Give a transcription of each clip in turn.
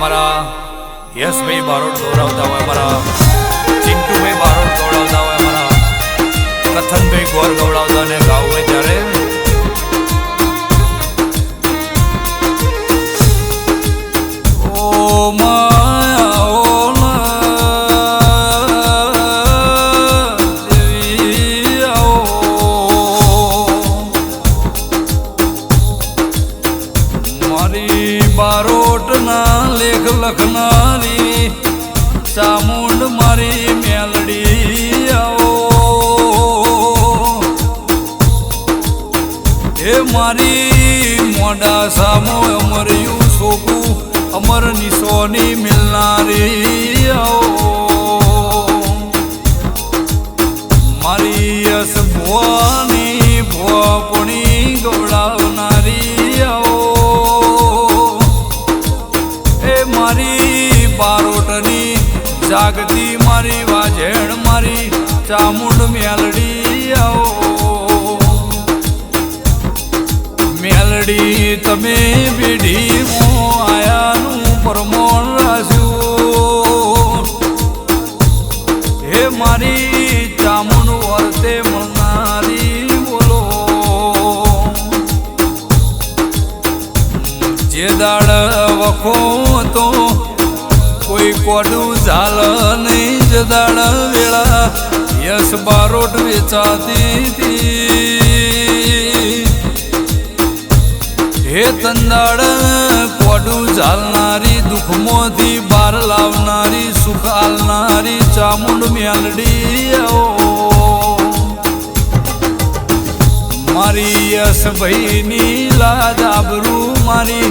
અમારા યશભાઈ બારોટ દોડાવતા હોય, અમારા ચિંટુભાઈ બારોટ દોડાવતા હોય, અમારા કથનભાઈ ગોર દોડાવતા ને ગાવું હોય ત્યારે એ મારી મોડા સામો અમર્યું સોકું અમર નિશોની મિલનારી મારી યસ ભુવાની ભુવાપણી ગવડાવનારી એ મારી બારોટની જાગતી મારી, વાજેણ મારી, ચામુંડ મેલડી આવો. મેલડી તમે પેઢી આયાનું પરમોણ રાખ્યું હે મારી ચામુંડ વર્તે મળનારી બોલો. જે દાડ વખો તો કોઈ કોડું ઝાલ નહીં. જે દાડ વેળા યશ બારોટ વેચાતી હતી. હે તંદાડ કોડું ઝાલનારી દુઃખમાંથી બાર લાવનારી, સુખ આલનારી, ચામુંડ મેલડી મારી યશ ભાઈની લાજ આબરૂ મારી,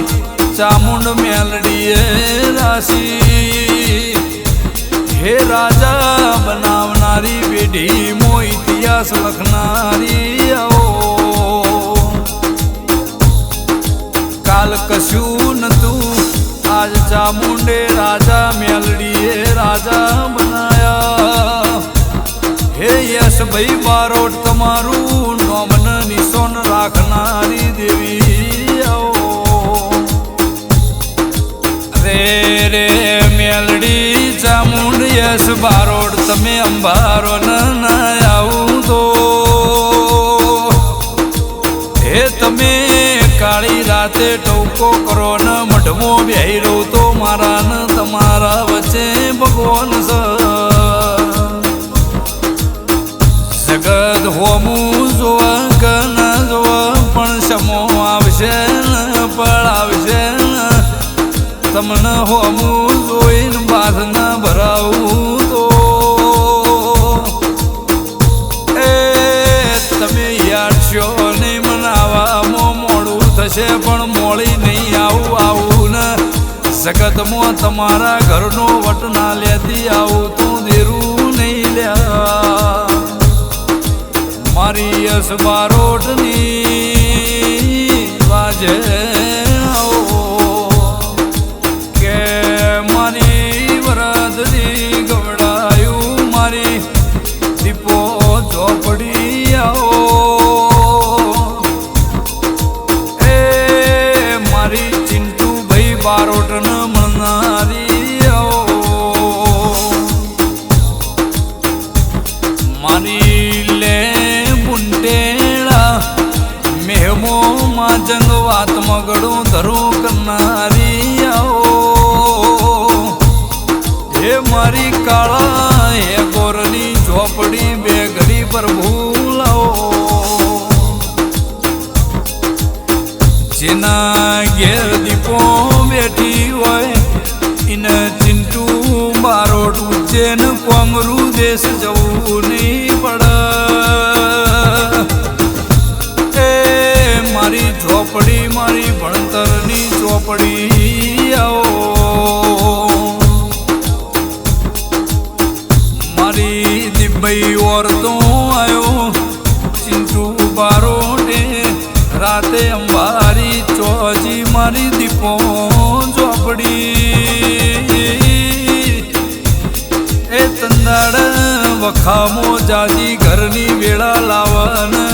ચામુંડ મેલડીએ રાશી. હે રાજા, બનાવનારી પેઢી મો ઇતિહાસ લખનારી કાલ કશું નતું. આજ ચામુંડે રાજા મેલડીએ રાજા બનાયા. હે યશ ભાઈ, બારોટ તમારું નોમન નિશોન રાખનારી દેવી રે રે મેલડી ચામુંડ યશ, બારોટ તમે અંબારો રાતે ટોકો કરો ને મઢમો બેહી તો જગતમાં તમારા ઘરનો વટ ના લેતી આવું તું દેરું નહીં લ્યા. મારી યસ વાત મગડું ધરું કરનારી આવો હે મારી કાળા, હે ગોરની ઝોપડી બે ઘડી પર ભૂલાવો જેના ઘેર દીપો બેઠી હોય ઇને ચિંટુ ટૂચે ઉજ્જૈન કોમરું દેશ જવું નહીં પડે. ઝોપડી મારી ભણતરની ચોપડી આવો. મારી દિબ્બઈ ઓરતો આવ્યો ચિંટુ બારોટે. રાતે અંબારી ચોજી મારી દીપો ઝોપડી એ તંદાડ વખામો જાજી ઘરની વેળા લાવન.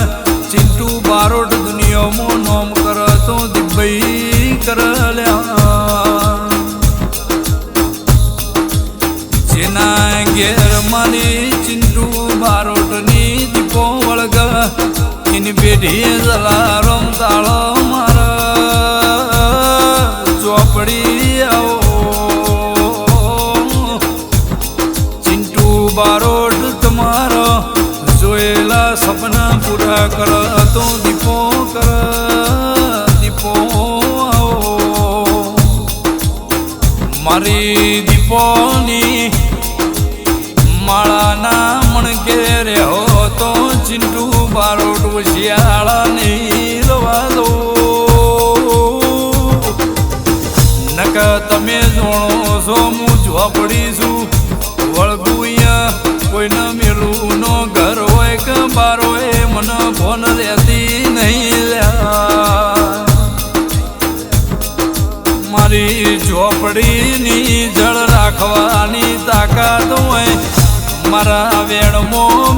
પેઢી જલારામ તાળ મારા ચોપડી આવો ચિંટુ બારોટ તમારો જોયેલા સપના પૂરા કર તો દીપો કર દીપો આવો મારી દીપોની શિયાળાની રવા દો નક તમે જોણો છો, હું ઝોપડી છું. વળગુયા કોઈને મેલું નો ઘર હોય કે બાર હોય ફોન રહેતી નહીં મારી ઝોપડીની જળ રાખવાની તાકાત હોય, મારા વેણમાં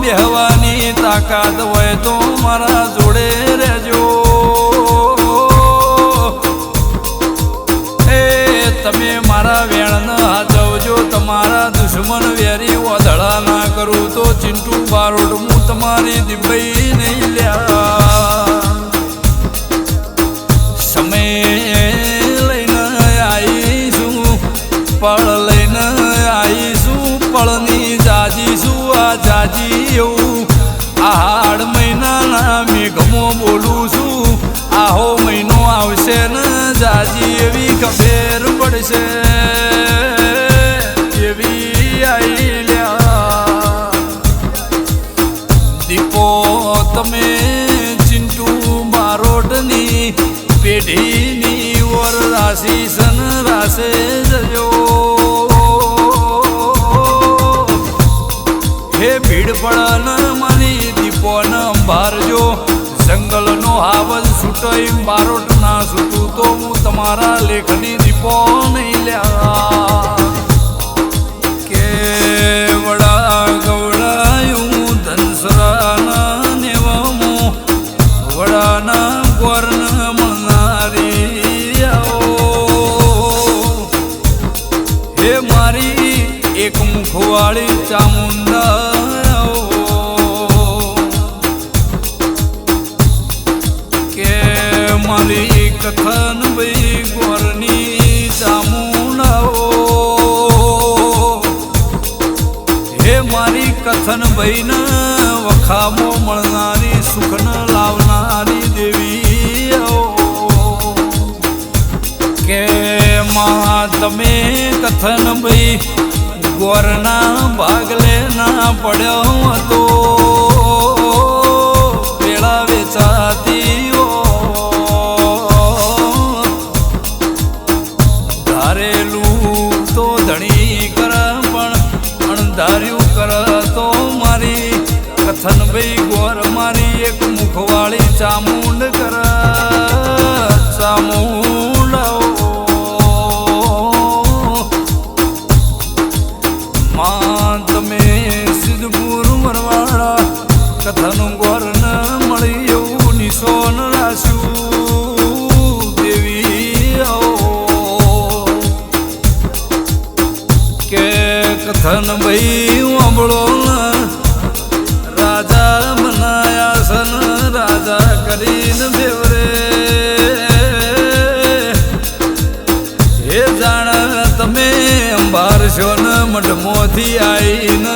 બેહવાની તાકાત હોય તો મારા જોડે રહેજો. એ તમે મારા વેણ હાચવજો, તમારા દુશ્મન વેરી ઓધળા ના કરું તો ચિંટુ બારોડ હું તમારી દિબઈ નહીં લ્યા. સમય લઈને આવીશું, પળ લઈને આવીશું, પળની જાજીશું આ જાજી એવું ઓર રાશિ સન રાસે જજો હે ભીડ પડન મારી દીપોન અંબારજો જંગલનો હાવલ છૂટઈ બારોટ ના છૂટું તો હું તમારા લેખની દીપો નહીં લ્યા કથન ભાઈન વખામો મળનારી, સુખન લાવનારી દેવી. કે માં તમે કથન ભાઈ ગોરના ભાગલે ના પડ્યો હતો માં તમે સિદ્ધપુર મરવાડા કથન ગોર ન મળી એવું નિશોન રાશ્યું દેવી આવો કે કથન ભાઈ વાંભળો રાજા બનાયા સન, રાજા કરીને દેવરે. હે જાણ, તમે અંબારશો ન મઢમોથી આવીને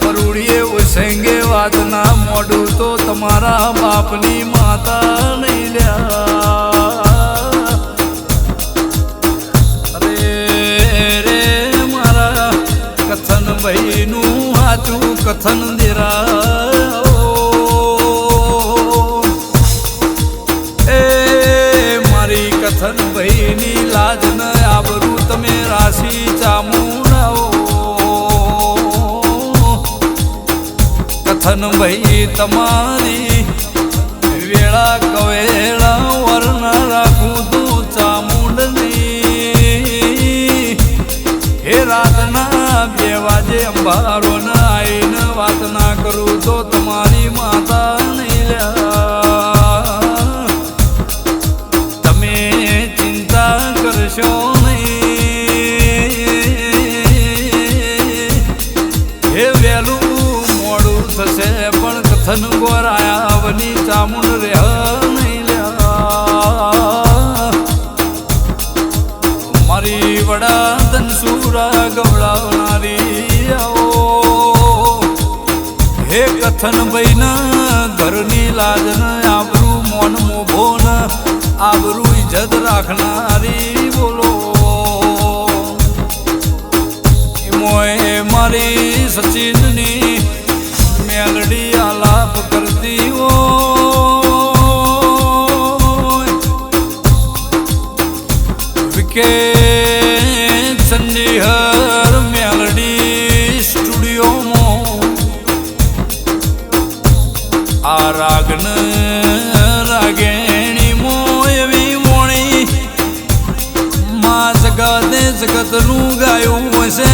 પરુડીએ ઉસંગે વાતના મોડું તો તમારા બાપની માતા નહીં લ્યા. અરે રે મારા કથન ભાઈનું હાચું કથન દેરા. કથન ભાઈ તમારી વેળા કવેળા વર્ણ રાખું તું ચામુંડની. હે રાતના બે વાજે અંબારો કથન ગોરાયા વની ચામુંડ રે નહીં લ્યા. મારી વડા ધનસુરા ગવડાવનારી આવો. હે કથન ભાઈ ઘરની લાજ ન આબરૂ, મોન મોભો ન આબરૂ ઇજ્જત રાખનારી બોલો. મોએ મારી સચિનની જગતે ગાયું હશે.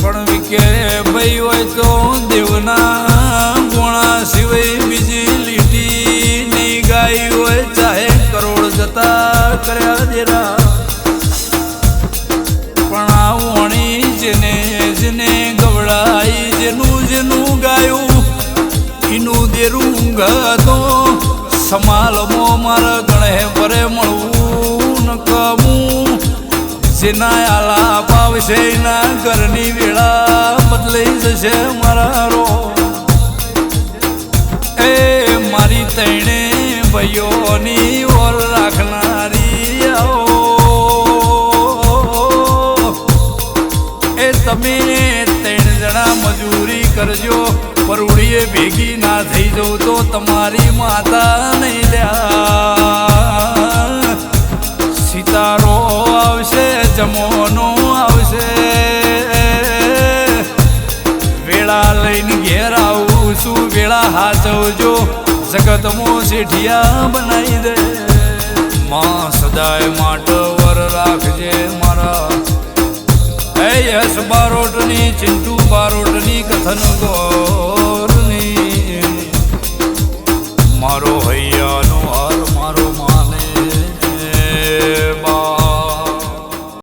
પણ વિકે ભાઈ હોય તો દેવના ગુણા સિવાય બીજી લીટી ની ગાય હોય ચાહે કરોડ જતા કર્યા દેરા. પણ આ વણી જેને જેને ગવડાઈ જેનું જેનું ગાયું એનું દેરું ગતો સમાલમો મારા ગણે ભરે મળવું. જેના આલા પાવશે એના ઘરની વેળા બદલાઈ જશે મારા રો. એ મારી તૈણે ભાઈઓની ઓર રાખનારી એ તમે ત્રણ જણા મજૂરી કરજો, પરુડીએ ભેગી ના થઈ જવું તો તમારી માતા નહીં લ્યા. ચમોનું આવશે. વેળા લઈને ઘેર આવું છું. વેળા હાચવજો. જગતમાં શેઠિયા બનાવી દે. માં સદાય માટે વર રાખજે મારા. હે યશ બારોટની, ચિંટુ બારોટની, કથન ગોરની. મારો હૈ